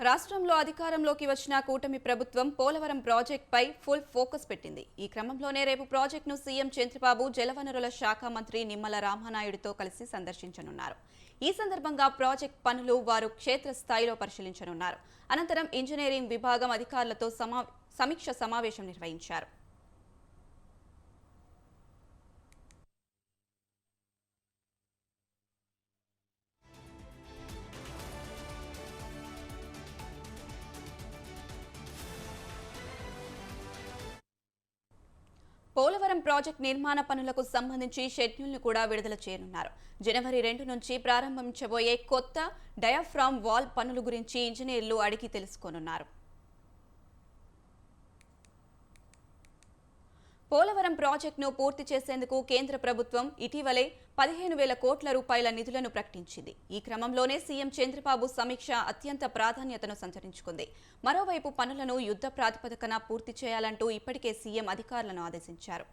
రాష్ట్రంలో అధికారంలోకి వచ్చిన కూటమి ప్రభుత్వం పోలవరం ప్రాజెక్టుపై ఫుల్ ఫోకస్ పెట్టింది. ఈ క్రమంలోనే రేపు ప్రాజెక్టును సీఎం చంద్రబాబు జలవనరుల శాఖ మంత్రి నిమ్మల రామానాయుడుతో కలిసి సందర్శించనున్నారు. ఈ సందర్భంగా ప్రాజెక్ట్ పనులు వారు క్షేత్రస్థాయిలో పరిశీలించనున్నారు. అనంతరం ఇంజనీరింగ్ విభాగం అధికారులతో సమా సమీక్ష సమావేశం నిర్వహించారు. పోలవరం ప్రాజెక్ట్ నిర్మాణ పనులకు సంబంధించి షెడ్యూల్ను కూడా విడుదల చేయనున్నారు. జనవరి రెండు నుంచి ప్రారంభించబోయే కొత్త డయాఫ్రామ్ వాల్ పనుల గురించి ఇంజనీర్లు అడిగి తెలుసుకోనున్నారు. పోలవరం ప్రాజెక్టును పూర్తి చేసేందుకు కేంద్ర ప్రభుత్వం ఇటీవలే పదిహేను వేల కోట్ల రూపాయల నిధులను ప్రకటించింది. ఈ క్రమంలోనే సీఎం చంద్రబాబు సమీక్ష అత్యంత ప్రాధాన్యతను సంతరించుకుంది. మరోవైపు పనులను యుద్ధ ప్రాతిపదికన పూర్తి చేయాలంటూ ఇప్పటికే సీఎం అధికారులను ఆదేశించారు.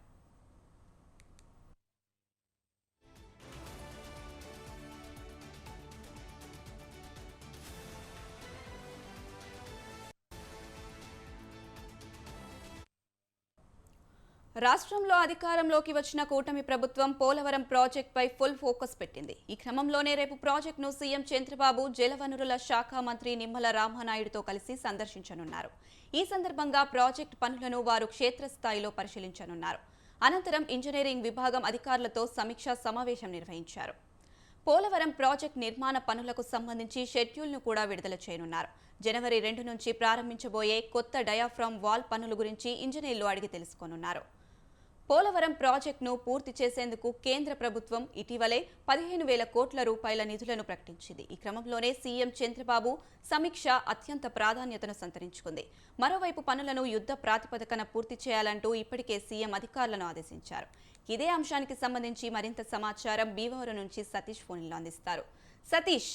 రాష్ట్రంలో అధికారంలోకి వచ్చిన కూటమి ప్రభుత్వం పోలవరం ప్రాజెక్టుపై ఫుల్ ఫోకస్ పెట్టింది. ఈ క్రమంలోనే రేపు ప్రాజెక్టును సీఎం చంద్రబాబు జలవనరుల శాఖ మంత్రి నిమ్మల రామానాయుడుతో కలిసి సందర్శించనున్నారు. ఈ సందర్భంగా ప్రాజెక్టు పనులను వారు క్షేత్రస్థాయిలో పరిశీలించనున్నారు. అనంతరం ఇంజనీరింగ్ విభాగం అధికారులతో సమీక్షా సమావేశం నిర్వహించారు. పోలవరం ప్రాజెక్ట్ నిర్మాణ పనులకు సంబంధించి షెడ్యూల్ను కూడా విడుదల చేయనున్నారు. జనవరి రెండు నుంచి ప్రారంభించబోయే కొత్త డయాఫ్రామ్ వాల్ పనుల గురించి ఇంజనీర్లు అడిగి తెలుసుకోనున్నారు. పోలవరం ప్రాజెక్టును పూర్తి చేసేందుకు కేంద్ర ప్రభుత్వం ఇటీవలే పదిహేను వేల కోట్ల రూపాయల నిధులను ప్రకటించింది. ఈ క్రమంలోనే సీఎం చంద్రబాబు సమీక్ష అత్యంత ప్రాధాన్యతను సంతరించుకుంది. మరోవైపు పనులను యుద్ధ ప్రాతిపదికన పూర్తి చేయాలంటూ ఇప్పటికే సీఎం అధికారులను ఆదేశించారు. ఇదే అంశానికి సంబంధించి మరింత సమాచారం భీమవరం నుంచి సతీష్ ఫోన్లో అందిస్తారు. సతీష్!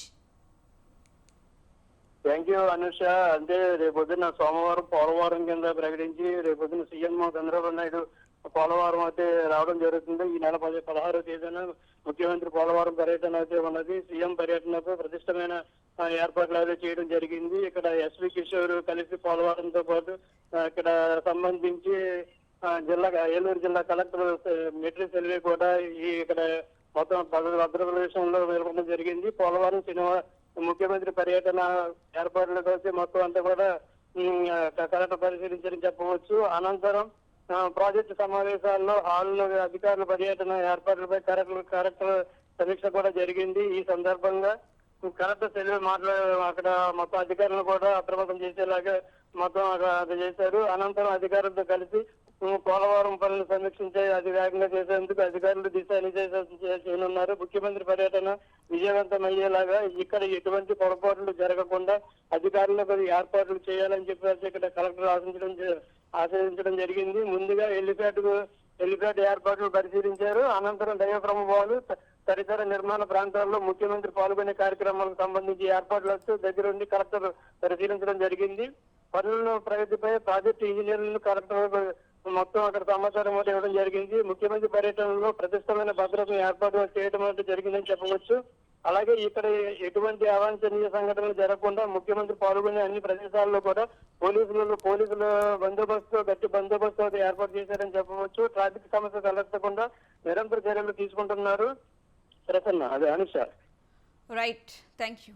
Thank you Anusha. అంటే రేపొద్దున సోమవారం పోలవరం కింద ప్రకటించి రేపొద్దున సీఎం చంద్రబాబు నాయుడు పోలవరం అయితే రావడం జరుగుతుంది. ఈ నెల పది పదహారో తేదీన ముఖ్యమంత్రి పోలవరం పర్యటన అయితే ఉన్నది. సీఎం పర్యటనకు ప్రతిష్టమైన ఏర్పాట్లు అయితే చేయడం జరిగింది. ఇక్కడ ఎస్వి కిషోర్ కలిసి పోలవరంతో పాటు ఇక్కడ సంబంధించి జిల్లా ఏలూరు జిల్లా కలెక్టర్ మెట్రిక్ సెల్వి కూడా ఈ ఇక్కడ మొత్తం భద్ర- భద్రప్రదేశంలో వెళ్ళడం జరిగింది. పోలవరం సినిమా ముఖ్యమంత్రి పర్యటన ఏర్పాట్ల కోసం మొత్తం అంతా కూడా కరెక్ట్ పరిశీలించారని చెప్పవచ్చు. అనంతరం ప్రాజెక్టు సమావేశాల్లో హాల్లో అధికారుల పర్యటన ఏర్పాట్లపై కరెక్ట్ కరెక్ట్ సమీక్ష కూడా జరిగింది. ఈ సందర్భంగా కరెక్ట్ సెలవు మాట్లా అక్కడ మొత్తం అధికారులను కూడా అప్రమత్తం చేసేలాగా మొత్తం అక్కడ అది చేశారు. అనంతరం అధికారులతో కలిసి పోలవరం పనులు సమీక్షించే అది వేగంగా చేసేందుకు అధికారులు దిశ చేయనున్నారు. ముఖ్యమంత్రి పర్యటన విజయవంతం అయ్యేలాగా ఇక్కడ ఎటువంటి పొరపాట్లు జరగకుండా అధికారులకు ఏర్పాట్లు చేయాలని చెప్పేసి ఇక్కడ కలెక్టర్ ఆశించడం ఆశ్రయించడం జరిగింది. ముందుగా ఎల్లిపేటకు ఎల్లిపేట ఏర్పాట్లు పరిశీలించారు. అనంతరం డయాఫ్రమ్ వాలు తదితర నిర్మాణ ప్రాంతాల్లో ముఖ్యమంత్రి పాల్గొనే కార్యక్రమాలకు సంబంధించి ఏర్పాట్లతో దగ్గరుండి కలెక్టర్ పరిశీలించడం జరిగింది. పనులను ప్రగతిపై ప్రాజెక్టు ఇంజనీర్లను కలెక్టర్ మొత్తం అక్కడ సమాచారం ఇవ్వడం జరిగింది. ముఖ్యమంత్రి పర్యటనలో ప్రతిష్టమైన భద్రతను ఏర్పాటు చేయడం అంటే జరిగిందని చెప్పవచ్చు. అలాగే ఇక్కడ ఎటువంటి అవాంఛనీయ సంఘటనలు జరగకుండా ముఖ్యమంత్రి పాల్గొనే అన్ని ప్రదేశాల్లో కూడా పోలీసులు పోలీసుల బందోబస్తు గట్టి బందోబస్తు ఏర్పాటు చేశారని చెప్పవచ్చు. ట్రాఫిక్ సమస్య తలెత్తకుండా నిరంతర చర్యలు తీసుకుంటున్నారు. ప్రసన్న అదే అనుష. Right thank you